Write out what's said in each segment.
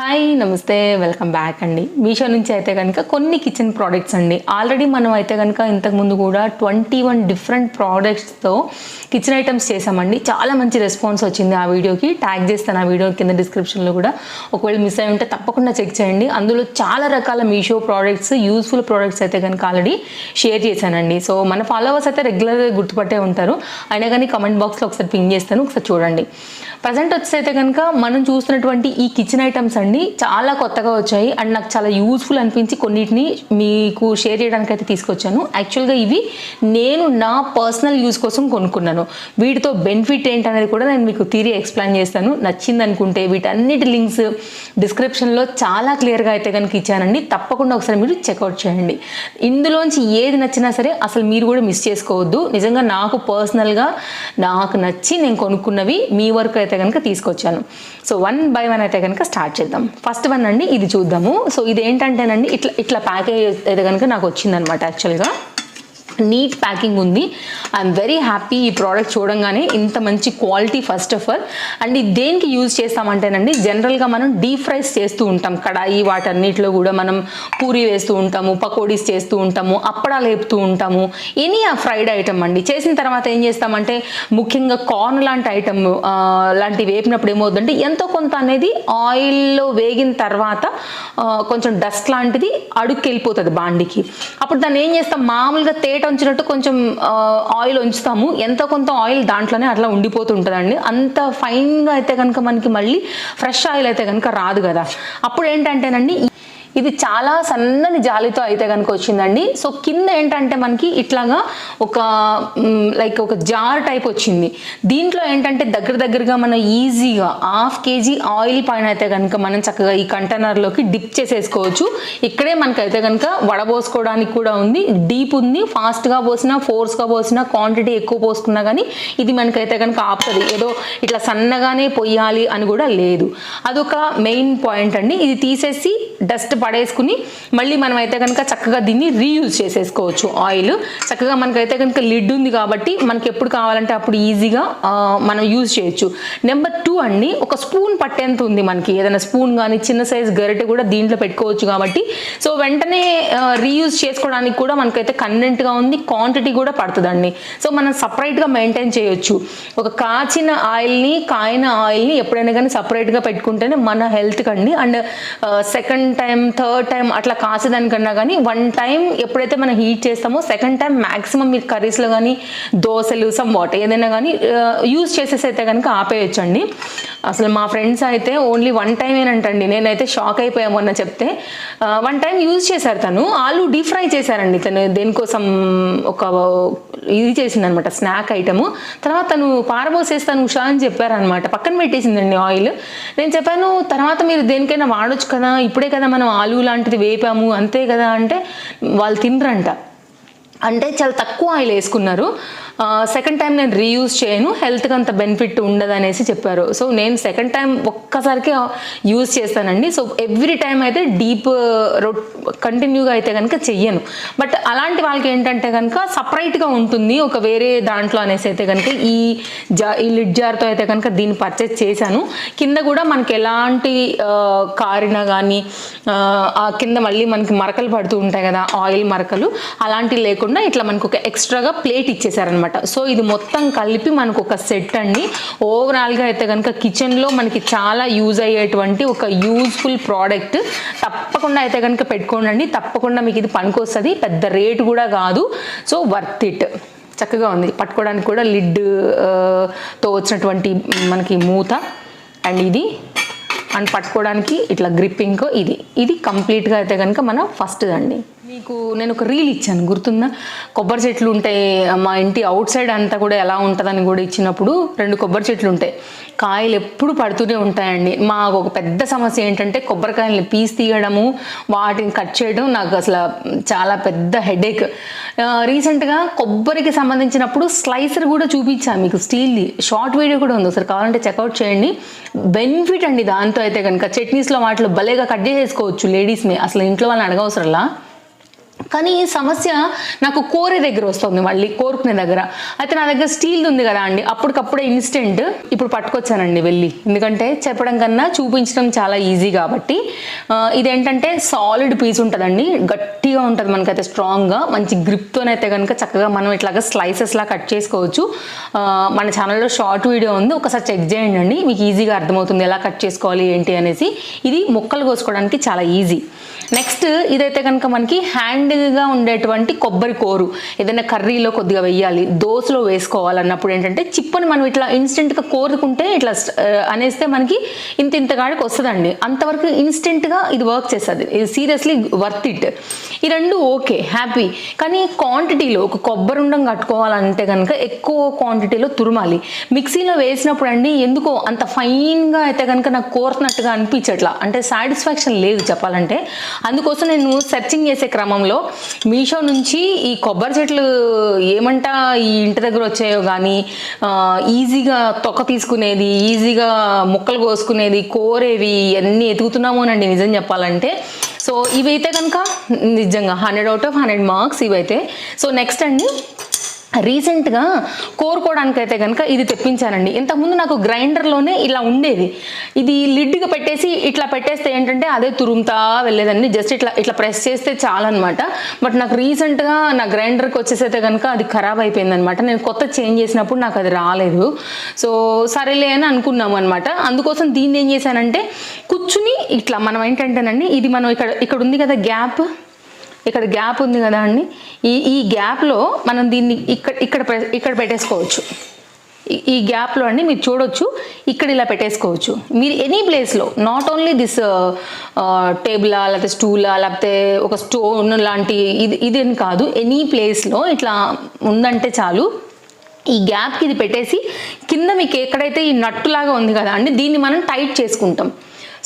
Hi నమస్తే welcome back అండి. మీషో నుంచి అయితే కనుక కొన్ని కిచెన్ ప్రోడక్ట్స్ అండి. ఆల్రెడీ మనం అయితే కనుక ఇంతకుముందు కూడా ట్వంటీ వన్ డిఫరెంట్ ప్రోడక్ట్స్తో కిచెన్ ఐటమ్స్ చేసామండి. చాలా మంచి రెస్పాన్స్ వచ్చింది ఆ వీడియోకి. ట్యాగ్ చేస్తాను ఆ వీడియో కింద డిస్క్రిప్షన్లో కూడా. ఒకవేళ మిస్ అయి ఉంటే తప్పకుండా చెక్ చేయండి. అందులో చాలా రకాల మీషో ప్రోడక్ట్స్ యూస్ఫుల్ ప్రోడక్ట్స్ అయితే కనుక ఆల్రెడీ షేర్ చేశానండి. సో మన ఫాలోవర్స్ అయితే రెగ్యులర్గా గుర్తుపట్టే ఉంటారు. అయినా కానీ కమెంట్ బాక్స్లో ఒకసారి పింగ్ చేస్తాను. ఒకసారి చూడండి. ప్రజెంట్ వచ్చేసైతే అయితే కనుక మనం చూస్తున్నటువంటి ఈ కిచెన్ ఐటమ్స్ అండి చాలా కొత్తగా వచ్చాయి. అండ్ నాకు చాలా యూస్ఫుల్ అనిపించి కొన్నిటిని మీకు షేర్ చేయడానికి అయితే తీసుకొచ్చాను యాక్చువల్గా ఇవి నేను నా పర్సనల్ యూజ్ కోసం కొనుక్కున్నాను. వీటితో బెనిఫిట్ ఏంటనేది కూడా నేను మీకు థీరీ ఎక్స్ప్లెయిన్ చేస్తాను. నచ్చింది అనుకుంటే వీటన్నిటి లింక్స్ డిస్క్రిప్షన్లో చాలా క్లియర్గా అయితే కనుక ఇచ్చానండి. తప్పకుండా ఒకసారి మీరు చెక్అవుట్ చేయండి. ఇందులోంచి ఏది నచ్చినా సరే అసలు మీరు కూడా మిస్ చేసుకోవద్దు. నిజంగా నాకు పర్సనల్గా నాకు నచ్చి నేను కొనుక్కున్నవి మీ వరకు అయితే కనుక తీసుకొచ్చాను. సో వన్ బై వన్ అయితే కనుక స్టార్ట్ చేద్దాం. ఫస్ట్ వన్ అండి ఇది చూద్దాము. సో ఇది ఏంటంటేనండి ఇట్లా ఇట్లా ప్యాకేజ్ అయితే కనుక నాకు వచ్చిందనమాట యాక్చువల్గా నీట్ ప్యాకింగ్ ఉంది. ఐఎమ్ వెరీ హ్యాపీ ఈ ప్రోడక్ట్ చూడంగానే ఇంత మంచి quality first of all and ఇది దేనికి యూజ్ చేస్తామంటేనండి జనరల్గా మనం డీప్ ఫ్రైస్ చేస్తూ ఉంటాం. కడాయి వాటన్నిటిలో కూడా మనం పూరి వేస్తూ ఉంటాము పకోడీస్ చేస్తూ ఉంటాము అప్పడాలు వేపుతూ ఉంటాము. ఎనీ ఆ ఫ్రైడ్ ఐటమ్ అండి. చేసిన తర్వాత ఏం చేస్తామంటే ముఖ్యంగా కార్న్ లాంటి ఐటమ్ లాంటివి వేపినప్పుడు ఏమవుతుందంటే ఎంతో కొంత అనేది ఆయిల్లో వేగిన తర్వాత కొంచెం డస్ట్ లాంటిది అడుక్కి వెళ్ళిపోతుంది బాండికి. అప్పుడు దాన్ని ఏం చేస్తాం మామూలుగా తేట ఉంచినట్టు కొంచెం ఆయిల్ ఉంచుతాము. ఎంత కొంత ఆయిల్ దాంట్లోనే అట్లా ఉండిపోతుంటుందండి. అంత ఫైన్గా అయితే కనుక మనకి మళ్ళీ ఫ్రెష్ ఆయిల్ అయితే కనుక రాదు కదా. అప్పుడు ఏంటంటేనండి ఇది చాలా సన్నని జాలితో అయితే కనుక వచ్చిందండి. సో కింద ఏంటంటే మనకి ఇట్లాగా ఒక లైక్ ఒక జార్ టైప్ వచ్చింది. దీంట్లో ఏంటంటే దగ్గర దగ్గరగా మనం ఈజీగా హాఫ్ కేజీ ఆయిల్ పైన అయితే కనుక మనం చక్కగా ఈ కంటైనర్లోకి డిప్ చేసేసుకోవచ్చు. ఇక్కడే మనకైతే కనుక వడబోసుకోవడానికి కూడా ఉంది. డీప్ ఉంది. ఫాస్ట్గా పోసినా ఫోర్స్గా పోసినా క్వాంటిటీ ఎక్కువ పోసుకున్నా కానీ ఇది మనకైతే కనుక ఆపుతుంది. ఏదో ఇట్లా సన్నగానే పొయ్యాలి అని కూడా లేదు. అదొక మెయిన్ పాయింట్ అండి. ఇది తీసేసి డస్ట్ పడేసుకుని మళ్ళీ మనం అయితే కనుక చక్కగా దీన్ని రీయూజ్ చేసేసుకోవచ్చు. ఆయిల్ చక్కగా మనకైతే కనుక లిడ్ ఉంది కాబట్టి మనకి ఎప్పుడు కావాలంటే అప్పుడు ఈజీగా మనం యూజ్ చేయొచ్చు. నెంబర్ టూ అండి ఒక స్పూన్ పట్టేంత ఉంది మనకి. ఏదైనా స్పూన్ కానీ చిన్న సైజ్ గరిటె కూడా దీంట్లో పెట్టుకోవచ్చు కాబట్టి. సో వెంటనే రీయూజ్ చేసుకోవడానికి కూడా మనకైతే కన్వెంట్గా ఉంది క్వాంటిటీ కూడా పడుతుందండి. సో మనం సపరేట్గా మెయింటైన్ చేయొచ్చు. ఒక కాచిన ఆయిల్ని కాయిన ఆయిల్ని ఎప్పుడైనా కానీ సపరేట్గా పెట్టుకుంటేనే మన హెల్త్కి అండి and second time third time అట్లా కాసేదానికన్నా కానీ వన్ టైం ఎప్పుడైతే మనం హీట్ చేస్తామో సెకండ్ టైం మ్యాక్సిమం మీరు కర్రీస్లో కానీ దోశలు సమ్ వాట్ ఏదైనా కానీ యూస్ uh, చేసేసి అయితే కనుక ఆపేయచ్చండి. అసలు మా ఫ్రెండ్స్ అయితే ఓన్లీ వన్ టైం ఏనంటండి నేనైతే షాక్ అయిపోయా మొన్న చెప్తే. వన్ టైం యూజ్ చేశారు తను. ఆలు డీప్ ఫ్రై చేశారండి తను. దేనికోసం ఒక ఇది చేసిందనమాట స్నాక్ ఐటము. తర్వాత తను పారబోసేస్తాను ఉషా అని చెప్పారనమాట. పక్కన పెట్టేసిందండి ఆయిల్. నేను చెప్పాను తర్వాత మీరు దేనికైనా వాడొచ్చు కదా ఇప్పుడే కదా మనం ఆలు లాంటిది వేపాము అంతే కదా అంటే వాళ్ళు తినరంట. అంటే చాలా తక్కువ ఆయిల్ వేసుకున్నారు. సెకండ్ టైం నేను రీయూజ్ చేయను హెల్త్కి అంత బెనిఫిట్ ఉండదు అనేసి చెప్పారు. సో నేను సెకండ్ టైం ఒక్కసారికి యూజ్ చేస్తానండి. సో ఎవ్రీ టైం అయితే డీప్ రొట్ కంటిన్యూగా అయితే కనుక చెయ్యను. బట్ అలాంటి వాళ్ళకి ఏంటంటే కనుక సపరేట్గా ఉంటుంది. ఒక వేరే దాంట్లో అనేసి అయితే కనుక ఈ జా ఈ లిడ్ జార్తో అయితే కనుక దీన్ని పర్చేస్ చేశాను. కింద కూడా మనకి ఎలాంటి కారిన కానీ ఆ కింద మళ్ళీ మనకి మరకలు పడుతూ ఉంటాయి కదా ఆయిల్ మరకలు అలాంటివి లేకుండా ఇట్లా మనకు ఒక ఎక్స్ట్రాగా ప్లేట్ ఇచ్చేసారనమాట సో ఇది మొత్తం కలిపి మనకు ఒక సెట్ అండి ఓవరాల్గా అయితే కనుక కిచెన్లో మనకి చాలా యూజ్ అయ్యేటువంటి ఒక యూజ్ఫుల్ ప్రోడక్ట్ తప్పకుండా అయితే కనుక పెట్టుకోండి తప్పకుండా మీకు ఇది పనికొస్తుంది. పెద్ద రేటు కూడా కాదు. సో వర్త్ ఇట్ చక్కగా ఉంది. పట్టుకోవడానికి కూడా లిడ్తో వచ్చినటువంటి మనకి మూత అండ్ ఇది. అండ్ పట్టుకోవడానికి ఇట్లా గ్రిప్పింగ్ ఇది. ఇది కంప్లీట్గా అయితే కనుక మన ఫస్ట్ అండి. మీకు నేను ఒక రీల్ ఇచ్చాను గుర్తుందా? కొబ్బరి చెట్లు ఉంటాయి మా ఇంటి అవుట్ సైడ్ అంతా కూడా ఎలా ఉంటుందని కూడా ఇచ్చినప్పుడు రెండు కొబ్బరి చెట్లు ఉంటాయి. కాయలు ఎప్పుడు పడుతూనే ఉంటాయండి. మాకు ఒక పెద్ద సమస్య ఏంటంటే కొబ్బరికాయలని పీస్ తీయడము వాటిని కట్ చేయడం నాకు అసలు చాలా పెద్ద హెడేక్ రీసెంట్గా కొబ్బరికి సంబంధించినప్పుడు స్లైసర్ కూడా చూపించాను మీకు స్టీల్ది. షార్ట్ వీడియో కూడా ఉంది. ఒకసారి కావాలంటే చెక్అవుట్ చేయండి. బెనిఫిట్ అండి దాంతో అయితే కనుక. చట్నీస్లో వాటిలో భలేగా కట్ చేసేసుకోవచ్చు లేడీస్ని అసలు ఇంట్లో వాళ్ళని అడగవసరంలా. కానీ ఈ సమస్య నాకు కోరే దగ్గర వస్తుంది మళ్ళీ కోరుకునే దగ్గర. అయితే నా దగ్గర స్టీల్ ఉంది కదా అండి అప్పటికప్పుడే ఇన్స్టెంట్ ఇప్పుడు పట్టుకొచ్చానండి వెళ్ళి. ఎందుకంటే చెప్పడం కన్నా చూపించడం చాలా ఈజీ కాబట్టి ఇదేంటంటే సాలిడ్ పీస్ ఉంటుందండి గట్టిగా ఉంటుంది మనకైతే స్ట్రాంగ్గా మంచి గ్రిప్తోనైతే కనుక చక్కగా మనం ఇట్లాగా స్లైసెస్లా కట్ చేసుకోవచ్చు. మన ఛానల్లో షార్ట్ వీడియో ఉంది ఒకసారి చెక్ చేయండి అండి మీకు ఈజీగా అర్థమవుతుంది ఎలా కట్ చేసుకోవాలి ఏంటి అనేసి. ఇది ముక్కలు కోసుకోవడానికి చాలా ఈజీ నెక్స్ట్ ఇదైతే కనుక మనకి హ్యాండ్ హ్యాండ్గా ఉండేటువంటి కొబ్బరి కోరు. ఏదైనా కర్రీలో కొద్దిగా వేయాలి దోశలో వేసుకోవాలన్నప్పుడు ఏంటంటే చిప్పని మనం ఇట్లా ఇన్స్టెంట్గా కోరుకుంటే ఇట్లా అనేస్తే మనకి ఇంత ఇంతగాడికి వస్తుందండి. అంతవరకు ఇన్స్టెంట్గా ఇది వర్క్ చేస్తుంది. ఇది సీరియస్లీ వర్త్ ఇట్ ఈ రెండు ఓకే హ్యాపీ కానీ క్వాంటిటీలో ఒక కొబ్బరి ఉండం కట్టుకోవాలంటే కనుక ఎక్కువ క్వాంటిటీలో తురుమాలి. మిక్సీలో వేసినప్పుడు అండి ఎందుకో అంత ఫైన్గా అయితే కనుక నాకు కోరుతున్నట్టుగా అనిపించట్లా. అంటే సాటిస్ఫాక్షన్ లేదు చెప్పాలంటే. అందుకోసం నేను సెర్చింగ్ చేసే క్రమంలో మీషో నుంచి ఈ కొబ్బరి చెట్లు ఏమంటా ఈ ఇంటి దగ్గర వచ్చాయో కానీ ఈజీగా తొక్క తీసుకునేది ఈజీగా ముక్కలు కోసుకునేది కోరేవి ఇవన్నీ ఎతుకుతున్నామోనండి నిజం చెప్పాలంటే. సో ఇవైతే కనుక నిజంగా hundred out of hundred marks ఇవైతే. సో నెక్స్ట్ అండి రీసెంట్గా కోరుకోవడానికి అయితే కనుక ఇది తెప్పించానండి. ఇంతకుముందు నాకు గ్రైండర్లోనే ఇలా ఉండేది. ఇది లిడ్గా పెట్టేసి ఇట్లా పెట్టేస్తే ఏంటంటే అదే తురుముతా వెళ్ళేదండి. జస్ట్ ఇట్లా ఇట్లా ప్రెస్ చేస్తే చాలన్నమాట బట్ నాకు రీసెంట్గా నా గ్రైండర్కి వచ్చేసైతే కనుక అది ఖరాబ్ అయిపోయిందనమాట. నేను కొత్త చేంజ్ చేసినప్పుడు నాకు అది రాలేదు. సో సరేలే అని అనుకున్నాము అనమాట. అందుకోసం దీన్ని ఏం చేశానంటే కూర్చుని ఇట్లా మనం ఏంటంటేనండి ఇది మనం ఇక్కడ ఇక్కడ ఉంది కదా గ్యాప్. ఇక్కడ గ్యాప్ ఉంది కదా అండి? ఈ ఈ గ్యాప్లో మనం దీన్ని ఇక్కడ ఇక్కడ ఇక్కడ పెట్టేసుకోవచ్చు. ఈ- గ్యాప్లో అండి మీరు చూడొచ్చు ఇక్కడ ఇలా పెట్టేసుకోవచ్చు. మీరు ఎనీ ప్లేస్లో నాట్ ఓన్లీ దిస్ టేబులా లేకపోతే స్టూలా లేకపోతే ఒక స్టోన్ లాంటి ఇది ఇదేం కాదు ఎనీ ప్లేస్లో ఇట్లా ఉందంటే చాలు ఈ గ్యాప్కి ఇది పెట్టేసి కింద మీకు ఎక్కడైతే ఈ నట్టులాగా ఉంది కదా అండి దీన్ని మనం టైట్ చేసుకుంటాం.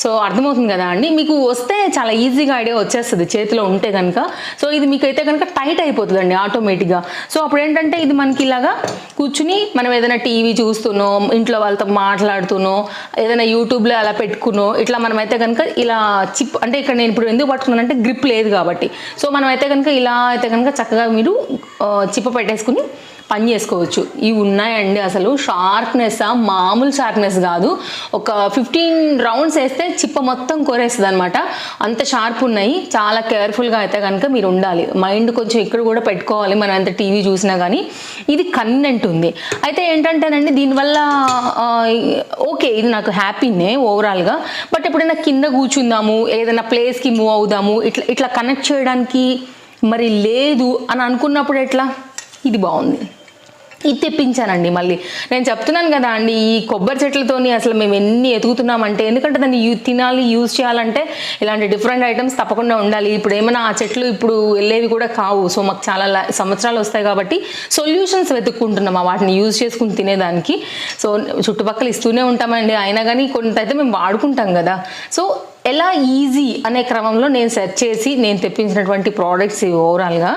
సో అర్థమవుతుంది కదా అండి. మీకు వస్తే చాలా ఈజీగా ఐడియా వచ్చేస్తుంది చేతిలో ఉంటే కనుక సో ఇది మీకు అయితే కనుక టైట్ అయిపోతుందండి ఆటోమేటిక్గా. సో అప్పుడు ఏంటంటే ఇది మనకి ఇలాగా కూర్చుని మనం ఏదైనా టీవీ చూస్తునో ఇంట్లో వాళ్ళతో మాట్లాడుతునో ఏదైనా యూట్యూబ్లో అలా పెట్టుకునో ఇట్లా మనం అయితే కనుక ఇలా చిప్ అంటే ఇక్కడ నేను ఇప్పుడు ఎందుకు పట్టుకున్నానంటే గ్రిప్ లేదు కాబట్టి. సో మనం అయితే కనుక ఇలా అయితే కనుక చక్కగా మీరు చిప్ప పెట్టేసుకుని పని చేసుకోవచ్చు. ఇవి ఉన్నాయండి అసలు షార్ప్నెస్ మామూలు షార్ప్నెస్ కాదు. ఒక ఫిఫ్టీన్ రౌండ్స్ వేస్తే చిప్ప మొత్తం కొరేస్తుంది అనమాట అంత షార్ప్ ఉన్నాయి. చాలా కేర్ఫుల్గా అయితే కనుక మీరు ఉండాలి. మైండ్ కొంచెం ఇక్కడ కూడా పెట్టుకోవాలి. మనం ఎంత టీవీ చూసినా కానీ ఇది కన్నెంట్ ఉంది. అయితే ఏంటంటేనండి దీనివల్ల ఓకే ఇది నాకు హ్యాపీనే ఓవరాల్గా. బట్ ఎప్పుడైనా కింద కూర్చుందాము ఏదైనా ప్లేస్కి మూవ్ అవుదాము ఇట్లా ఇట్లా కనెక్ట్ చేయడానికి మరి లేదు అని అనుకున్నప్పుడు ఎట్లా? ఇది బాగుంది. ఇది తెప్పించానండి మళ్ళీ. నేను చెప్తున్నాను కదా అండి ఈ కొబ్బరి చెట్లతోని అసలు మేము ఎన్ని ఎతుకుతున్నామంటే ఎందుకంటే దాన్ని యూ తినాలి యూజ్ చేయాలంటే ఇలాంటి డిఫరెంట్ ఐటమ్స్ తప్పకుండా ఉండాలి. ఇప్పుడు ఏమైనా ఆ చెట్లు ఇప్పుడు వెళ్ళేవి కూడా కావు. సో మాకు చాలా లా- సంవత్సరాలు వస్తాయి కాబట్టి సొల్యూషన్స్ వెతుక్కుంటున్నాం ఆ వాటిని యూజ్ చేసుకుని తినేదానికి. సో చుట్టుపక్కల ఇస్తూనే ఉంటామండి. అయినా కానీ కొంత అయితే మేము వాడుకుంటాం కదా. సో ఎలా ఈజీ అనే క్రమంలో నేను సెర్చ్ చేసి నేను తెప్పించినటువంటి ప్రోడక్ట్స్ ఇవి ఓవరాల్గా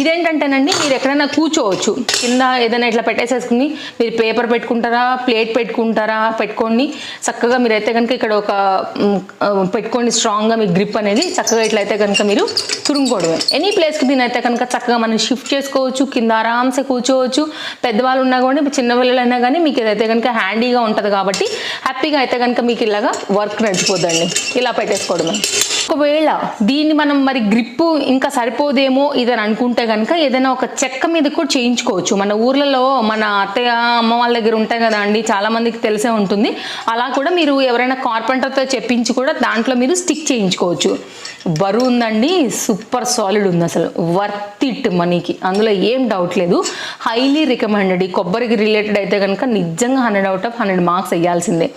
ఇదేంటంటేనండి మీరు ఎక్కడైనా కూర్చోవచ్చు. కింద ఏదైనా ఇట్లా పెట్టేసేసుకుని మీరు పేపర్ పెట్టుకుంటారా ప్లేట్ పెట్టుకుంటారా పెట్టుకోండి. చక్కగా మీరైతే కనుక ఇక్కడ ఒక పెట్టుకోండి స్ట్రాంగ్గా మీ గ్రిప్ అనేది. చక్కగా ఇట్లయితే కనుక మీరు తురుముకోవడమే. ఎనీ ప్లేస్కి దీని అయితే కనుక చక్కగా మనం షిఫ్ట్ చేసుకోవచ్చు కింద ఆరామ్సే కూర్చోవచ్చు. పెద్దవాళ్ళు ఉన్నా కూడా చిన్న పిల్లలైనా కానీ మీకు ఏదైతే కనుక హ్యాండీగా ఉంటుంది కాబట్టి హ్యాపీగా అయితే కనుక మీకు ఇలాగా వర్క్ నడిచిపోద్దండి. ఇలా పెట్టేసుకోవడమే. ఒకవేళ దీన్ని మనం మరి గ్రిప్ ఇంకా సరిపోదేమో ఇదని అనుకుంటే కనుక ఏదైనా ఒక చెక్క మీద కూడా చేయించుకోవచ్చు. మన ఊర్లలో మన అత్తయ్య అమ్మ వాళ్ళ దగ్గర ఉంటాయి కదా అండి చాలామందికి తెలిసే ఉంటుంది. అలా కూడా మీరు ఎవరైనా కార్పెంటర్తో చెప్పించి కూడా దాంట్లో మీరు స్టిక్ చేయించుకోవచ్చు. బరువు ఉందండి సూపర్ సాలిడ్ ఉంది అసలు. వర్త్ ఇట్ మనీకి అందులో ఏం డౌట్ లేదు. హైలీ రికమెండెడ్ ఈ కొబ్బరికి రిలేటెడ్ అయితే కనుక నిజంగా hundred out of hundred marks వేయాల్సిందే.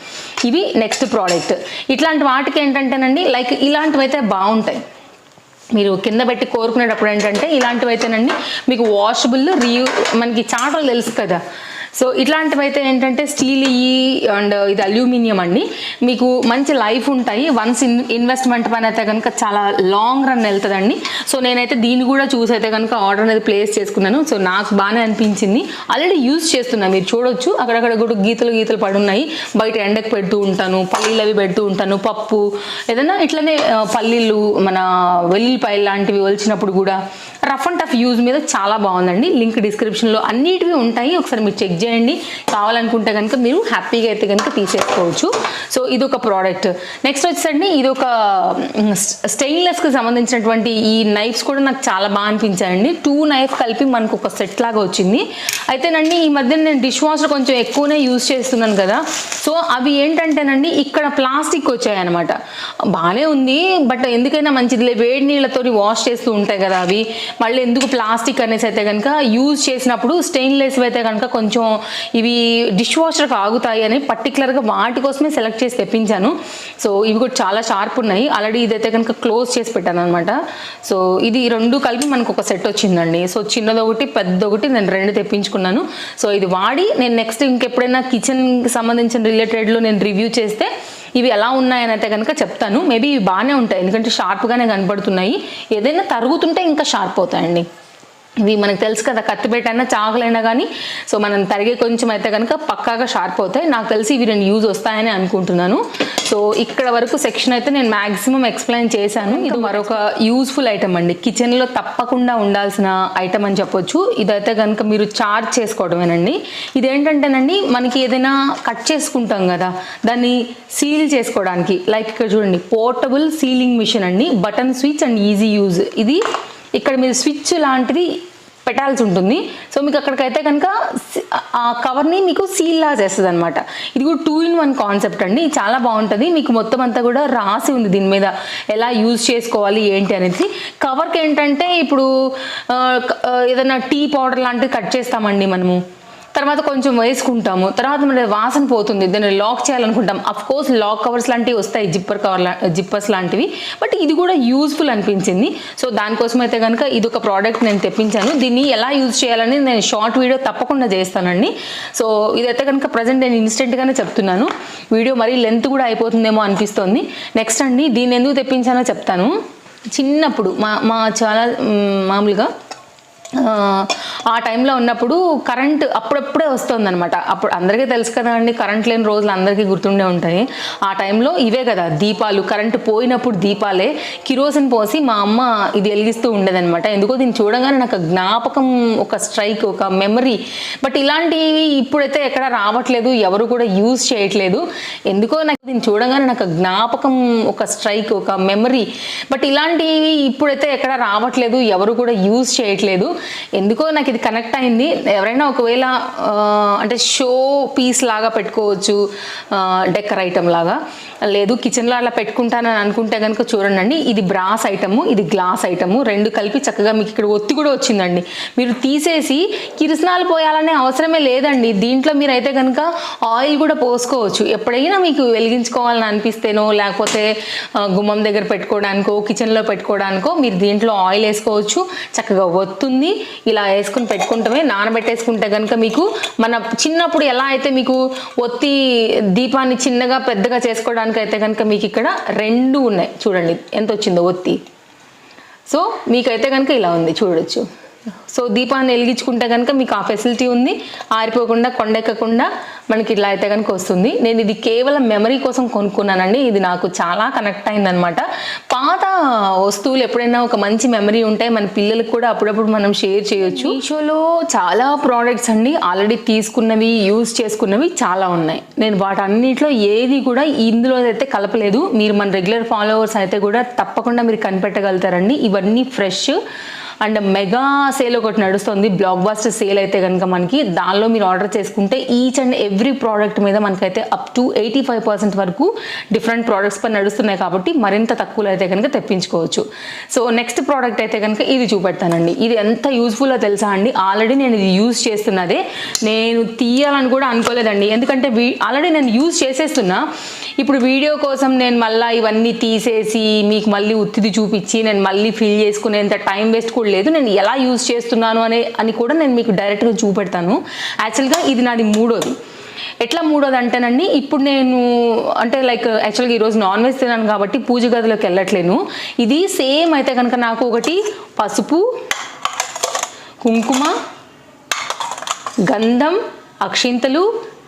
ఇవి నెక్స్ట్ ప్రోడక్ట్ ఇట్లాంటి వాటికి ఏంటంటేనండి లైక్ ఇలాంటివి అయితే బాగుంటాయి. మీరు కింద పెట్టి కోరుకునేటప్పుడు ఏంటంటే ఇలాంటివి అయితేనండి మీకు వాషబుల్ రీయూ మనకి చాటలు తెలుసు కదా. సో ఇట్లాంటివి అయితే ఏంటంటే స్టీల్ అండ్ ఇది అల్యూమినియం అండి. మీకు మంచి లైఫ్ ఉంటాయి. వన్స్ ఇన్ ఇన్వెస్ట్మెంట్ పైన అయితే కనుక చాలా లాంగ్ రన్ వెళ్తుందండి. సో నేనైతే దీన్ని కూడా చూసి అయితే కనుక ఆర్డర్ అనేది ప్లేస్ చేసుకున్నాను. సో నాకు బాగానే అనిపించింది. ఆల్రెడీ యూజ్ చేస్తున్నా మీరు చూడొచ్చు. అక్కడక్కడ కూడా గీతలు గీతలు పడున్నాయి. బయట ఎండకు పెడుతూ ఉంటాను పల్లీలు అవి పెడుతూ ఉంటాను పప్పు. ఏదైనా ఇట్లనే పల్లీలు మన వెల్లుల్లిపాయలు లాంటివి వలిచినప్పుడు కూడా రఫ్ అండ్ టఫ్ యూజ్ మీద చాలా బాగుందండి. లింక్ డిస్క్రిప్షన్లో అన్నిటివి ఉంటాయి. ఒకసారి మీరు చెక్ చేయండి. కావాలనుకుంటే కనుక మీరు హ్యాపీగా అయితే కనుక తీసేసుకోవచ్చు. సో ఇది ఒక ప్రోడక్ట్. నెక్స్ట్ వచ్చేసండి ఇది ఒక స్టెయిన్లెస్కి సంబంధించినటువంటి ఈ నైఫ్స్ కూడా నాకు చాలా బాగా అనిపించాయండి. టూ నైఫ్ కలిపి మనకు ఒక సెట్ లాగా వచ్చింది. అయితేనండి ఈ మధ్య నేను డిష్ వాషర్ కొంచెం ఎక్కువనే యూజ్ చేస్తున్నాను కదా. సో అవి ఏంటంటేనండి ఇక్కడ ప్లాస్టిక్ వచ్చాయి అనమాట బాగానే ఉంది బట్ ఎందుకైనా మంచిదిలే. వేడి నీళ్ళతో వాష్ చేస్తూ ఉంటాయి కదా అవి. మళ్ళీ ఎందుకు ప్లాస్టిక్ అనేసి అయితే కనుక యూజ్ చేసినప్పుడు స్టెయిన్లెస్ అయితే కనుక కొంచెం ఇవి డిష్ వాషర్కి ఆగుతాయి అని పర్టికులర్గా వాటి కోసమే సెలెక్ట్ చేసి తెప్పించాను. సో ఇవి కూడా చాలా షార్ప్ ఉన్నాయి. ఆల్రెడీ ఇదైతే కనుక క్లోజ్ చేసి పెట్టాను అనమాట సో ఇది రెండు కలిపి మనకు ఒక సెట్ వచ్చిందండి. సో చిన్నదొకటి పెద్ద ఒకటి నేను రెండు తెప్పించుకున్నాను. సో ఇది వాడి నేను నెక్స్ట్ ఇంకెప్పుడైనా కిచెన్కి సంబంధించిన రిలేటెడ్లో నేను రివ్యూ చేస్తే ఇవి ఎలా ఉన్నాయనైతే కనుక చెప్తాను. మేబీ ఇవి బాగానే ఉంటాయి. ఎందుకంటే షార్ప్గానే కనబడుతున్నాయి ఏదైనా తరుగుతుంటే ఇంకా షార్ప్ అవుతాయండి. ఇవి మనకు తెలుసు కదా కత్తిపేట అయినా చాకులైనా కానీ సో మనం తరిగే కొంచెం అయితే కనుక పక్కాగా షార్ప్ అవుతాయి. నాకు తెలిసి ఇవి రెండు యూజ్ వస్తాయని అనుకుంటున్నాను. సో ఇక్కడ వరకు సెక్షన్ అయితే నేను మ్యాక్సిమం ఎక్స్ప్లెయిన్ చేశాను. ఇది మరొక యూస్ఫుల్ ఐటమ్ అండి. కిచెన్లో తప్పకుండా ఉండాల్సిన ఐటమ్ అని చెప్పొచ్చు. ఇదైతే కనుక మీరు చార్జ్ చేసుకోవడమేనండి. ఇదేంటంటేనండి మనకి ఏదైనా కట్ చేసుకుంటాం కదా దాన్ని సీల్ చేసుకోవడానికి. లైక్ ఇక్కడ చూడండి పోర్టబుల్ సీలింగ్ మిషన్ అండి. Button switch and easy use. ఇది ఇక్కడ మీరు స్విచ్ లాంటిది పెట్టాల్సి ఉంటుంది. సో మీకు అక్కడికైతే కనుక ఆ కవర్ని మీకు సీల్ లా చేస్తుంది అనమాట ఇది కూడా టూ ఇన్ వన్ కాన్సెప్ట్ అండి. చాలా బాగుంటుంది. మీకు మొత్తం అంతా కూడా రాసి ఉంది దీని మీద. ఎలా యూజ్ చేసుకోవాలి ఏంటి అనేది. కవర్కి ఏంటంటే ఇప్పుడు ఏదైనా టీ పౌడర్ లాంటివి కట్ చేస్తామండి మనము. తర్వాత కొంచెం వేసుకుంటాము. తర్వాత మన వాసన పోతుంది. దాన్ని లాక్ చేయాలనుకుంటాం. అఫ్ కోర్స్ లాక్ కవర్స్ లాంటివి వస్తాయి. జిప్పర్ కవర్ జిప్పర్స్ లాంటివి. బట్ ఇది కూడా యూస్ఫుల్ అనిపించింది. సో దానికోసం అయితే కనుక ఇది ఒక ప్రోడక్ట్ నేను తెప్పించాను. దీన్ని ఎలా యూజ్ చేయాలని నేను షార్ట్ వీడియో తప్పకుండా చేస్తానండి. సో ఇదైతే కనుక ప్రజెంట్ నేను ఇన్స్టెంట్గానే చెప్తున్నాను. వీడియో మరీ లెంత్ కూడా అయిపోతుందేమో అనిపిస్తోంది. నెక్స్ట్ అండి దీన్ని ఎందుకు తెప్పించానో చెప్తాను. చిన్నప్పుడు మా మా చాలా మామూలుగా ఆ, టైంలో ఉన్నప్పుడు కరెంట్ అప్పుడప్పుడే వస్తుందన్నమాట. అప్పుడు అందరికీ తెలుసు కదా అండి కరెంట్ లేని రోజులు అందరికీ గుర్తుండే ఉంటాయి. ఆ టైంలో ఇవే కదా దీపాలు కరెంట్ పోయినప్పుడు దీపాలే కిరోసిన్ పోసి మా అమ్మ ఇది వెలిగిస్తూ ఉండేదన్నమాట. ఎందుకో దీన్ని చూడగానే నాకు జ్ఞాపకం ఒక స్ట్రైక్ ఒక మెమరీ. బట్ ఇలాంటివి ఇప్పుడైతే ఎక్కడ రావట్లేదు ఎవరు కూడా యూజ్ చేయట్లేదు. ఎందుకో నాకు దీన్ని చూడగానే నాకు జ్ఞాపకం ఒక స్ట్రైక్ ఒక మెమరీ. బట్ ఇలాంటివి ఇప్పుడైతే ఎక్కడ రావట్లేదు ఎవరు కూడా యూజ్ చేయట్లేదు. ఎందుకో నాకు ఇది కనెక్ట్ అయింది. ఎవరైనా ఒకవేళ అంటే షో పీస్ లాగా పెట్టుకోవచ్చు డెక్కర్ ఐటమ్ లాగా. లేదు కిచెన్లో అలా పెట్టుకుంటానని అనుకుంటే కనుక చూడండి ఇది బ్రాస్ ఐటము ఇది గ్లాస్ ఐటము రెండు కలిపి చక్కగా మీకు ఇక్కడ ఒత్తి కూడా వచ్చిందండి. మీరు తీసేసి కిరసనాలు పోయాలనే అవసరమే లేదండి. దీంట్లో మీరు అయితే కనుక ఆయిల్ కూడా పోసుకోవచ్చు. ఎప్పుడైనా మీకు వెలిగించుకోవాలని అనిపిస్తేనో లేకపోతే గుమ్మం దగ్గర పెట్టుకోవడానికో కిచెన్లో పెట్టుకోవడానికో మీరు దీంట్లో ఆయిల్ వేసుకోవచ్చు. చక్కగా ఒత్తుంది. ఇలా వేసుకుని పెట్టుకుంటమే నానబెట్టేసుకుంటే కనుక మీకు మన చిన్నప్పుడు ఎలా అయితే మీకు ఒత్తి దీపాన్ని చిన్నగా పెద్దగా చేసుకోవడానికి అయితే కనుక మీకు ఇక్కడ రెండు ఉన్నాయి. చూడండి ఎంత వచ్చిందో ఒత్తి. సో మీకైతే కనుక ఇలా ఉంది చూడొచ్చు. సో దీపాన్ని వెలిగించుకుంటే కనుక మీకు ఆ ఫెసిలిటీ ఉంది. ఆరిపోకుండా కొండెక్కకుండా మనకి ఇట్లా అయితే కనుక వస్తుంది. నేను ఇది కేవలం మెమరీ కోసం కొనుక్కున్నానండి. ఇది నాకు చాలా కనెక్ట్ అయిందనమాట పాత వస్తువులు ఎప్పుడైనా ఒక మంచి మెమరీ ఉంటే మన పిల్లలకు కూడా అప్పుడప్పుడు మనం షేర్ చేయొచ్చు. మీషోలో చాలా ప్రోడక్ట్స్ అండి. ఆల్రెడీ తీసుకున్నవి యూజ్ చేసుకున్నవి చాలా ఉన్నాయి. నేను వాటన్నిటిలో ఏది కూడా ఇందులో అయితే కలపలేదు. మీరు మన రెగ్యులర్ ఫాలోవర్స్ అయితే కూడా తప్పకుండా మీరు కనిపెట్టగలుగుతారండి. ఇవన్నీ ఫ్రెష్ అండ్ మెగా సేల్ ఒకటి నడుస్తుంది. బ్లాక్ బాస్టర్ సేల్ అయితే కనుక మనకి దానిలో మీరు ఆర్డర్ చేసుకుంటే ఈచ్ అండ్ ఎవ్రీ ప్రోడక్ట్ మీద మనకైతే up to eighty five percent వరకు డిఫరెంట్ ప్రోడక్ట్స్ పైన నడుస్తున్నాయి కాబట్టి మరింత తక్కువలో అయితే కనుక తెప్పించుకోవచ్చు. సో నెక్స్ట్ ప్రోడక్ట్ అయితే కనుక ఇది చూపెడతానండి. ఇది ఎంత యూస్ఫుల్లో తెలుసా అండి? ఆల్రెడీ నేను ఇది యూజ్ చేస్తున్నదే. నేను తీయాలని కూడా అనుకోలేదండి. ఎందుకంటే ఆల్రెడీ నేను యూజ్ చేసేస్తున్నా. ఇప్పుడు వీడియో కోసం నేను మళ్ళీ ఇవన్నీ తీసేసి మీకు మళ్ళీ ఉత్తిది చూపించి నేను మళ్ళీ ఫిల్ చేసుకునేంత టైం వేస్ట్ కూడా లేదు నేను ఎలా యూజ్ చేస్తున్నాను అనే అని కూడా నేను మీకు డైరెక్ట్గా చూపెడతాను. యాక్చువల్గా ఇది నాది మూడోది. ఎట్లా మూడోది అంటేనండి ఇప్పుడు నేను అంటే లైక్ యాక్చువల్గా ఈరోజు నాన్ వెజ్ తిన్నాను కాబట్టి పూజ గదిలోకి వెళ్ళట్లేను. ఇది సేమ్ అయితే కనుక నాకు ఒకటి పసుపు కుంకుమ గంధం అక్షింతలు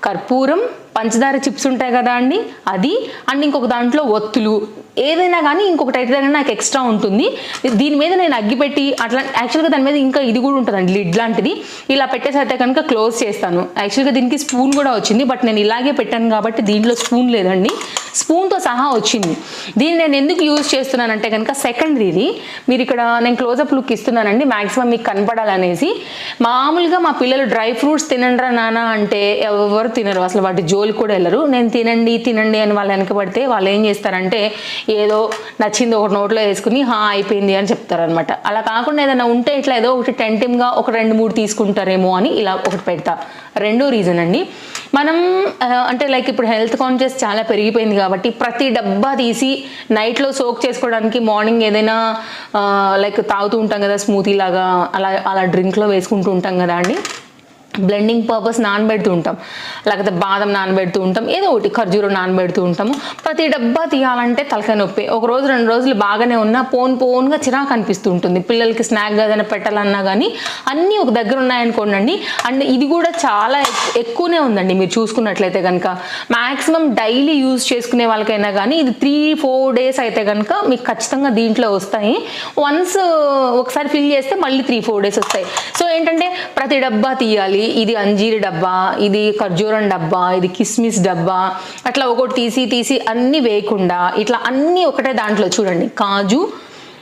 కర్పూరం పంచదార చిప్స్ ఉంటాయి కదా అండి? అది. అండ్ ఇంకొక దాంట్లో ఒత్తులు. ఏదైనా కానీ ఇంకొకటి అయితే నాకు ఎక్స్ట్రా ఉంటుంది. దీని మీద నేను అగ్గిపెట్టి అట్లా యాక్చువల్గా దాని మీద ఇంకా ఇది కూడా ఉంటుందండి లిడ్ లాంటిది. ఇలా పెట్టేసి అయితే కనుక క్లోజ్ చేస్తాను. యాక్చువల్గా దీనికి స్పూన్ కూడా వచ్చింది బట్ నేను ఇలాగే పెట్టాను కాబట్టి దీంట్లో స్పూన్ లేదండి. స్పూన్తో సహా వచ్చింది. దీన్ని నేను ఎందుకు యూజ్ చేస్తున్నానంటే కనుక సెకండరీది. మీరు ఇక్కడ నేను క్లోజప్ లుక్ ఇస్తున్నానండి మ్యాక్సిమం మీకు కనపడాలనేసి. మామూలుగా మా పిల్లలు డ్రై ఫ్రూట్స్ తినండ్రా నానా అంటే ఎవరు తినరు. అసలు వాటి జో జోలికి కూడా వెళ్ళరు. నేను తినండి తినండి అని వాళ్ళు వెనకబడితే వాళ్ళు ఏం చేస్తారంటే ఏదో నచ్చింది ఒక నోట్లో వేసుకుని హా అయిపోయింది అని చెప్తారనమాట అలా కాకుండా ఏదైనా ఉంటే ఇట్లా ఏదో ఒకటి టెంటిమ్గా ఒక రెండు మూడు తీసుకుంటారేమో అని ఇలా ఒకటి పెడతా. రెండో రీజన్ అండి. మనం అంటే లైక్ ఇప్పుడు హెల్త్ కాన్షియస్ చాలా పెరిగిపోయింది కాబట్టి ప్రతి డబ్బా తీసి నైట్లో సోక్ చేసుకోవడానికి మార్నింగ్ ఏదైనా లైక్ తాగుతూ ఉంటాం కదా స్మూతీ లాగా అలా అలా డ్రింక్లో వేసుకుంటూ ఉంటాం కదా అండి. బ్లెండింగ్ పర్పస్ నానబెడుతూ ఉంటాం. లేకపోతే బాదం నానబెడుతూ ఉంటాం. ఏదో ఒకటి ఖర్జూరం నానబెడుతూ ఉంటాము. ప్రతి డబ్బా తీయాలంటే తలకాయ నొప్పి. ఒక రోజు రెండు రోజులు బాగానే ఉన్నా పోన్ పోన్గా చిరాకు అనిపిస్తూ ఉంటుంది. పిల్లలకి స్నాక్ ఏదైనా పెట్టాలన్నా కానీ అన్నీ ఒక దగ్గర ఉన్నాయనుకోండి అండ్ ఇది కూడా చాలా ఎక్కువనే ఉందండి. మీరు చూసుకున్నట్లయితే కనుక మ్యాక్సిమం డైలీ యూజ్ చేసుకునే వాళ్ళకైనా కానీ ఇది త్రీ ఫోర్ డేస్ అయితే కనుక మీకు ఖచ్చితంగా దీంట్లో వస్తాయి. వన్స్ ఒకసారి ఫిల్ చేస్తే మళ్ళీ త్రీ ఫోర్ డేస్ వస్తాయి. సో ఏంటంటే ప్రతి డబ్బా తీయాలి. ఇది అంజీరి డబ్బా ఇది ఖర్జూరం డబ్బా ఇది కిస్మిస్ డబ్బా అట్లా ఒకటి తీసి తీసి అన్నీ వేయకుండా ఇట్లా అన్నీ ఒకటే దాంట్లో చూడండి. కాజు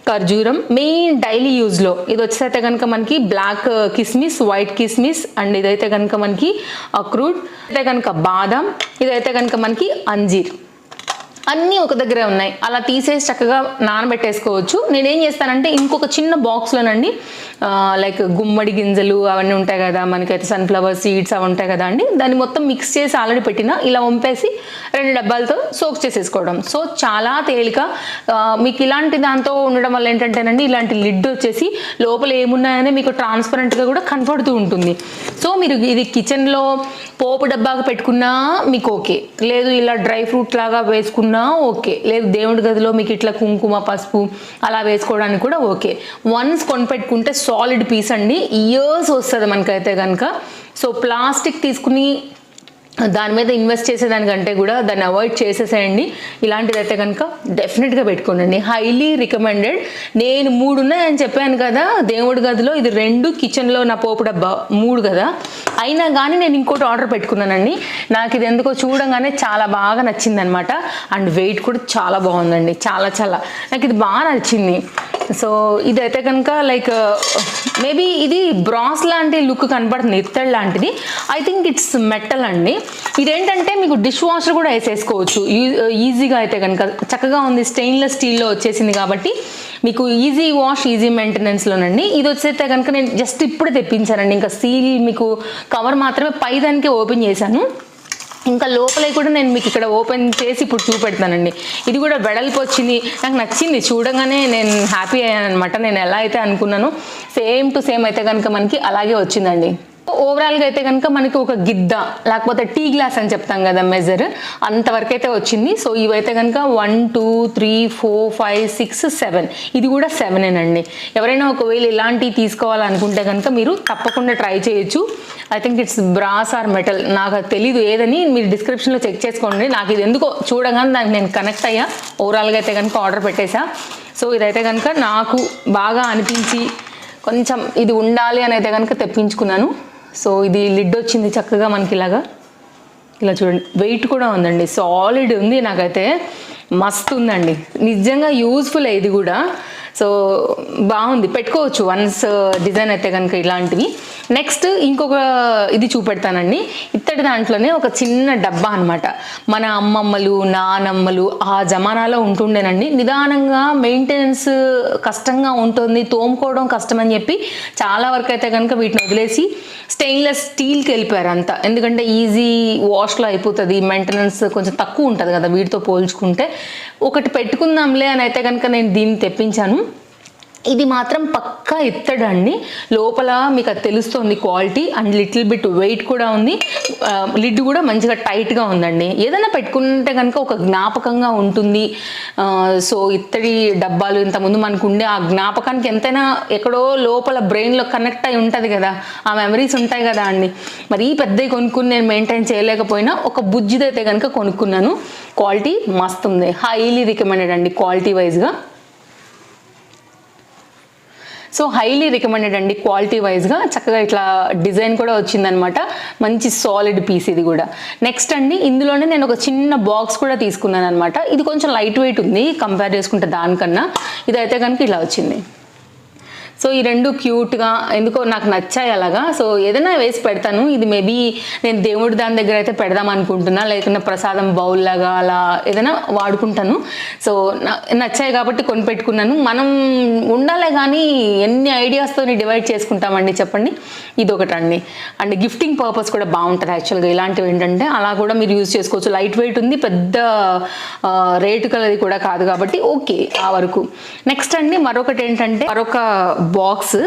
ఖర్జూరం మెయిన్ డైలీ యూజ్లో ఇది వచ్చేసైతే కనుక మనకి బ్లాక్ కిస్మిస్ వైట్ కిస్మిస్ అండ్ ఇదైతే కనుక మనకి అక్రూట్ అయితే కనుక బాదం ఇదైతే కనుక మనకి అంజీర్. అన్నీ ఒక దగ్గరే ఉన్నాయి. అలా తీసేసి చక్కగా నానబెట్టేసుకోవచ్చు. నేనేం చేస్తానంటే ఇంకొక చిన్న బాక్స్లోనండి లైక్ గుమ్మడి గింజలు అవన్నీ ఉంటాయి కదా మనకైతే సన్ఫ్లవర్ సీడ్స్ అవి ఉంటాయి కదా అండి. దాన్ని మొత్తం మిక్స్ చేసి ఆల్రెడీ పెట్టిన ఇలా వంపేసి రెండు డబ్బాలతో సోక్ చేసేసుకోవడం. సో చాలా తేలిక. మీకు ఇలాంటి దాంతో ఉండడం వల్ల ఏంటంటేనండి ఇలాంటి లిడ్ వచ్చేసి లోపల ఏమున్నాయనే మీకు ట్రాన్స్పరెంట్గా కూడా కనపడుతూ ఉంటుంది. సో మీరు ఇది కిచెన్లో పోపు డబ్బాగా పెట్టుకున్నా మీకు ఓకే లేదు ఇలా డ్రై ఫ్రూట్ లాగా వేసుకున్నా ఓకే. లేదు దేవుడి గదిలో మీకు ఇట్లా కుంకుమ పసుపు అలా వేసుకోవడానికి కూడా ఓకే. వన్స్ కొనిపెట్టుకుంటే సాలిడ్ పీస్ అండి. ఇయర్స్ వస్తుంది మనకైతే కనుక సో ప్లాస్టిక్ తీసుకుని దాని మీద ఇన్వెస్ట్ చేసేదానికంటే కూడా దాన్ని అవాయిడ్ చేసేసేయండి. ఇలాంటిదైతే కనుక డెఫినెట్గా పెట్టుకోండి. హైలీ రికమెండెడ్ నేను మూడు ఉన్నాయని చెప్పాను కదా దేవుడి గదిలో ఇది రెండు కిచెన్లో నా పోపు డబ్బా మూడు కదా. అయినా కానీ నేను ఇంకోటి ఆర్డర్ పెట్టుకున్నానండి. నాకు ఇది ఎందుకో చూడంగానే చాలా బాగా నచ్చింది అనమాట అండ్ వెయిట్ కూడా చాలా బాగుందండి. చాలా చాలా. నాకు ఇది బాగా నచ్చింది. సో ఇదైతే కనుక లైక్ మేబీ ఇది బ్రాస్ లాంటి లుక్ కనపడుతుంది ఇత్తడి లాంటిది. ఐ థింక్ ఇట్స్ మెటల్ అండి. ఇదేంటంటే మీకు డిష్ వాషర్ కూడా వేసేసుకోవచ్చు. ఈ- ఈజీగా అయితే కనుక చక్కగా ఉంది స్టెయిన్లెస్ స్టీల్లో వచ్చేసింది కాబట్టి మీకు ఈజీ వాష్ ఈజీ మెయింటెనెన్స్లోనండి. ఇది వచ్చేస్తే కనుక నేను జస్ట్ ఇప్పుడే తెప్పించానండి. ఇంకా సీల్ మీకు కవర్ మాత్రమే పై దానికే ఓపెన్ చేశాను. ఇంకా లోపల కూడా నేను మీకు ఇక్కడ ఓపెన్ చేసి ఇప్పుడు చూపెడతానండి. ఇది కూడా వెడల్పు వచ్చింది. నాకు నచ్చింది. చూడగానే నేను హ్యాపీ అయ్యాను అనమాట నేను ఎలా అయితే అనుకున్నానో సేమ్ టు సేమ్ అయితే కనుక మనకి అలాగే వచ్చిందండి. ఓవరాల్గా అయితే కనుక మనకి ఒక గిద్ద లేకపోతే టీ గ్లాస్ అని చెప్తాం కదా మెజర్ అంతవరకు అయితే వచ్చింది. సో ఇవైతే కనుక one two three four five six seven ఇది కూడా సెవెనేనండి ఎవరైనా ఒకవేళ ఇలాంటివి తీసుకోవాలనుకుంటే కనుక మీరు తప్పకుండా ట్రై చేయొచ్చు. I think it's brass or metal నాకు తెలీదు ఏదని మీరు డిస్క్రిప్షన్లో చెక్ చేసుకోండి. నాకు ఇది ఎందుకో చూడగానే దానికి నేను కనెక్ట్ అయ్యా. ఓవరాల్గా అయితే కనుక ఆర్డర్ పెట్టేశా. సో ఇదైతే కనుక నాకు బాగా అనిపించి కొంచెం ఇది ఉండాలి అని అయితే కనుక తెప్పించుకున్నాను. సో ఇది లిడ్ వచ్చింది చక్కగా మనకి ఇలాగా. ఇలా చూడండి వెయిట్ కూడా ఉందండి సాలిడ్ ఉంది నాకైతే. మస్తు ఉందండి. నిజంగా యూస్ఫుల్ ఇది కూడా. సో బాగుంది. పెట్టుకోవచ్చు. వన్స్ డిజైన్ uh, అయితే కనుక ఇలాంటివి. నెక్స్ట్ ఇంకొక ఇది చూపెడతానండి. ఇత్తడి దాంట్లోనే ఒక చిన్న డబ్బా అనమాట మన అమ్మమ్మలు నానమ్మలు ఆ జమానాలో ఉంటుండేనండి. నిదానంగా మెయింటెనెన్స్ కష్టంగా ఉంటుంది తోముకోవడం కష్టం అని చెప్పి చాలా వరకు అయితే కనుక వీటిని వదిలేసి స్టెయిన్లెస్ స్టీల్కి వెళ్ళిపోయారు అంతా ఎందుకంటే ఈజీ వాష్లో అయిపోతుంది మెయింటెనెన్స్ కొంచెం తక్కువ ఉంటుంది కదా వీటితో పోల్చుకుంటే. ఒకటి పెట్టుకుందాంలే అని అయితే కనుక నేను దీన్ని తెప్పించాను. ఇది మాత్రం పక్కా ఇత్తడండి. లోపల మీకు అది తెలుస్తుంది quality and little bit weight కూడా ఉంది. లిడ్ కూడా మంచిగా టైట్గా ఉందండి. ఏదైనా పెట్టుకుంటే కనుక ఒక జ్ఞాపకంగా ఉంటుంది. సో ఇత్తడి డబ్బాలు ఇంతకుముందు మనకు ఉండే ఆ జ్ఞాపకానికి ఎంతైనా ఎక్కడో లోపల బ్రెయిన్లో కనెక్ట్ అయి ఉంటుంది కదా. ఆ మెమరీస్ ఉంటాయి కదా అండి. మరి ఈ పెద్దవి కొనుక్కుని నేను మెయింటైన్ చేయలేకపోయినా ఒక బుజ్జిదైతే కనుక కొనుక్కున్నాను. క్వాలిటీ మస్తు ఉంది. హైలీ రికమెండెడ్ అండి క్వాలిటీ వైజ్గా. సో హైలీ రికమెండెడ్ అండి క్వాలిటీ వైజ్గా చక్కగా ఇట్లా డిజైన్ కూడా వచ్చిందనమాట. మంచి సాలిడ్ పీస్ ఇది కూడా. నెక్స్ట్ అండి ఇందులోనే నేను ఒక చిన్న బాక్స్ కూడా తీసుకున్నాను అనమాట ఇది కొంచెం లైట్ వెయిట్ ఉంది కంపేర్ చేసుకుంటే దానికన్నా. ఇదైతే కనుక ఇలా వచ్చింది. సో ఈ రెండు క్యూట్గా ఎందుకో నాకు నచ్చాయి అలాగా. సో ఏదైనా వేసి పెడతాను. ఇది మేబీ నేను దేవుడి దాని దగ్గర అయితే పెడదాం అనుకుంటున్నా. లేకుంటే ప్రసాదం బౌల్ లాగా అలా ఏదైనా వాడుకుంటాను. సో నచ్చాయి కాబట్టి కొని పెట్టుకున్నాను మనం ఉండాలే కానీ ఎన్ని ఐడియాస్తో డివైడ్ చేసుకుంటామండి చెప్పండి? ఇది ఒకటండి అండ్ గిఫ్టింగ్ పర్పస్ కూడా బాగుంటుంది యాక్చువల్గా ఇలాంటివి ఏంటంటే అలా కూడా మీరు యూజ్ చేసుకోవచ్చు. లైట్ వెయిట్ ఉంది పెద్ద రేటు కలది కూడా కాదు కాబట్టి ఓకే ఆ వరకు. నెక్స్ట్ అండి మరొకటి ఏంటంటే మరొక బాక్స్.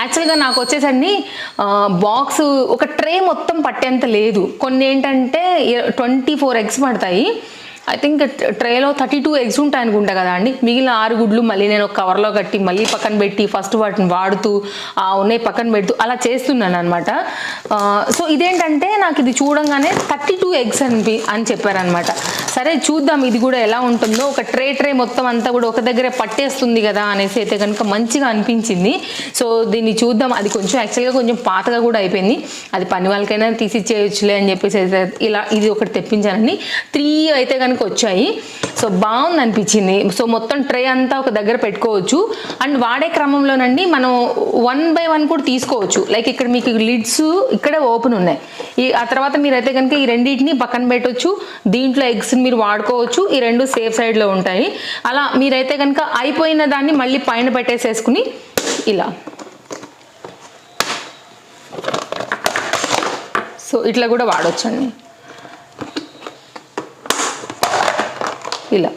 యాక్చువల్గా నాకు వచ్చేసండి బాక్స్ ఒక ట్రే మొత్తం పట్టేంత లేదు. కొన్ని ఏంటంటే ట్వంటీ ఫోర్ ఎగ్స్ పడతాయి. ఐ థింక్ ట్రేలో థర్టీ టూ ఎగ్స్ ఉంటాయి అనుకుంటా కదా అండి. మిగిలిన ఆరు గుడ్లు మళ్ళీ నేను ఒక కవర్లో కట్టి మళ్ళీ పక్కన పెట్టి ఫస్ట్ వాటిని వాడుతూ ఆ ఉన్నాయి పక్కన పెడుతూ అలా చేస్తున్నాను అనమాట సో ఇదేంటంటే నాకు ఇది చూడంగానే థర్టీ టూ ఎగ్స్ అని అని చెప్పారనమాట సరే చూద్దాం ఇది కూడా ఎలా ఉంటుందో. ఒక ట్రే ట్రే మొత్తం అంతా కూడా ఒక దగ్గరే పట్టేస్తుంది కదా అనేసి అయితే కనుక మంచిగా అనిపించింది. సో దీన్ని చూద్దాం. అది కొంచెం యాక్చువల్గా కొంచెం పాతగా కూడా అయిపోయింది. అది పని వాళ్ళకైనా తీసి చేయొచ్చులే అని చెప్పేసి అయితే ఇలా ఇది ఒకటి తెప్పించానండి. త్రీ అయితే కనుక వచ్చాయి. సో బాగుంది అనిపించింది సో మొత్తం ట్రే అంతా ఒక దగ్గర పెట్టుకోవచ్చు. అండ్ వాడే క్రమంలోనండి మనం వన్ బై వన్ కూడా తీసుకోవచ్చు. లైక్ ఇక్కడ మీకు లిడ్స్ ఇక్కడే ఓపెన్ ఉన్నాయి. ఈ ఆ తర్వాత మీరైతే కనుక ఈ రెండింటిని పక్కన పెట్టొచ్చు. దీంట్లో ఎగ్స్ మీరు వాడుకోవచ్చు. ఈ రెండు సేఫ్ సైడ్లో ఉంటాయి. అలా మీరైతే కనుక అయిపోయిన దాన్ని మళ్ళీ పైన పెట్టేసేసుకుని ఇలా. సో ఇట్లా కూడా వాడొచ్చండి. ఇలా.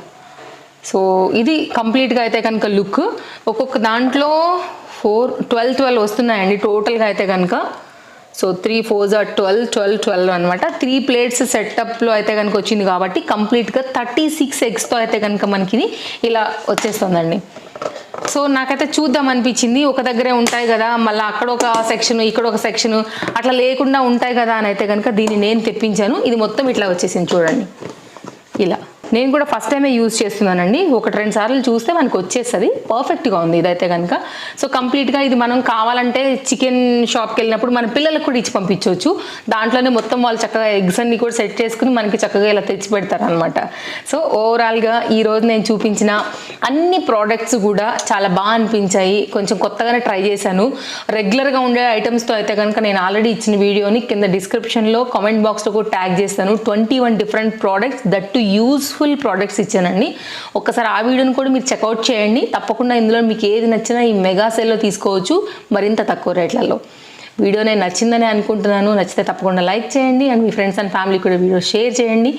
సో ఇది కంప్లీట్గా అయితే కనుక లుక్ ఒక్కొక్క దాంట్లో ఫోర్ ట్వెల్వ్ ట్వెల్వ్ వస్తున్నాయండి. టోటల్గా అయితే కనుక. So three four or twelve twelve twelve అనమాట త్రీ ప్లేట్స్ సెటప్లో అయితే కనుక వచ్చింది కాబట్టి కంప్లీట్గా థర్టీ సిక్స్ ఎగ్స్తో అయితే కనుక మనకి ఇది ఇలా వచ్చేస్తుందండి. సో నాకైతే చూద్దాం అనిపించింది. ఒక దగ్గరే ఉంటాయి కదా. మళ్ళీ అక్కడ ఒక సెక్షన్ ఇక్కడ ఒక సెక్షన్ అట్లా లేకుండా ఉంటాయి కదా అని అయితే కనుక దీన్ని నేను తెప్పించాను. ఇది మొత్తం ఇట్లా వచ్చేసింది చూడండి. ఇలా. నేను కూడా ఫస్ట్ టైమే యూజ్ చేస్తున్నానండి. ఒకటి రెండు సార్లు చూస్తే మనకు వచ్చేస్తుంది. పర్ఫెక్ట్గా ఉంది ఇదైతే కనుక సో కంప్లీట్గా ఇది మనం కావాలంటే చికెన్ షాప్కి వెళ్ళినప్పుడు మన పిల్లలకు కూడా ఇచ్చి పంపించవచ్చు. దాంట్లోనే మొత్తం వాళ్ళు చక్కగా ఎగ్స్ అన్ని కూడా సెట్ చేసుకుని మనకి చక్కగా ఇలా తెచ్చి పెడతారు అనమాట సో ఓవరాల్గా ఈరోజు నేను చూపించిన అన్ని ప్రోడక్ట్స్ కూడా చాలా బాగా అనిపించాయి. కొంచెం కొత్తగానే ట్రై చేశాను. రెగ్యులర్గా ఉండే ఐటమ్స్తో అయితే కనుక నేను ఆల్రెడీ ఇచ్చిన వీడియోని కింద డిస్క్రిప్షన్లో కామెంట్ బాక్స్లో కూడా ట్యాగ్ చేస్తాను. Twenty one different products that to useful products ఇచ్చానండి. ఒక్కసారి ఆ వీడియోని కూడా మీరు చెక్అవుట్ చేయండి. తప్పకుండా ఇందులో మీకు ఏది నచ్చినా ఈ మెగా సేల్లో తీసుకోవచ్చు. మరింత తక్కువ రేట్లలో. వీడియో నేను నచ్చిందని అనుకుంటున్నాను. నచ్చితే తప్పకుండా లైక్ చేయండి. అండ్ మీ ఫ్రెండ్స్ అండ్ ఫ్యామిలీ కూడా వీడియో షేర్ చేయండి.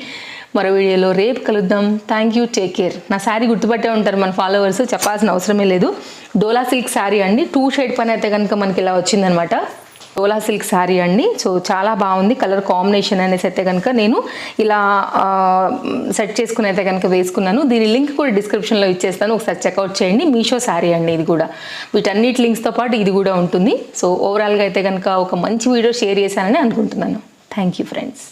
మరో వీడియోలో రేపు కలుద్దాం. థ్యాంక్ యూ టేక్ కేర్ నా శారీ గుర్తుపట్టే ఉంటారు మన ఫాలోవర్స్ చెప్పాల్సిన అవసరమే లేదు. డోలా సిల్క్ శారీ అండి. టూ షేడ్ పని అయితే కనుక మనకి ఇలా వచ్చిందనమాట. డోలా సిల్క్ శారీ అండి. సో చాలా బాగుంది. కలర్ కాంబినేషన్ అనేసి అయితే కనుక నేను ఇలా సెట్ చేసుకుని అయితే కనుక వేసుకున్నాను. దీని లింక్ కూడా డిస్క్రిప్షన్లో ఇచ్చేస్తాను. ఒకసారి చెక్అవుట్ చేయండి. మీషో శారీ అండి ఇది కూడా. వీటన్నిటి లింక్స్తో పాటు ఇది కూడా ఉంటుంది. సో ఓవరాల్గా అయితే కనుక ఒక మంచి వీడియో షేర్ చేశానని అనుకుంటున్నాను. Thank you friends.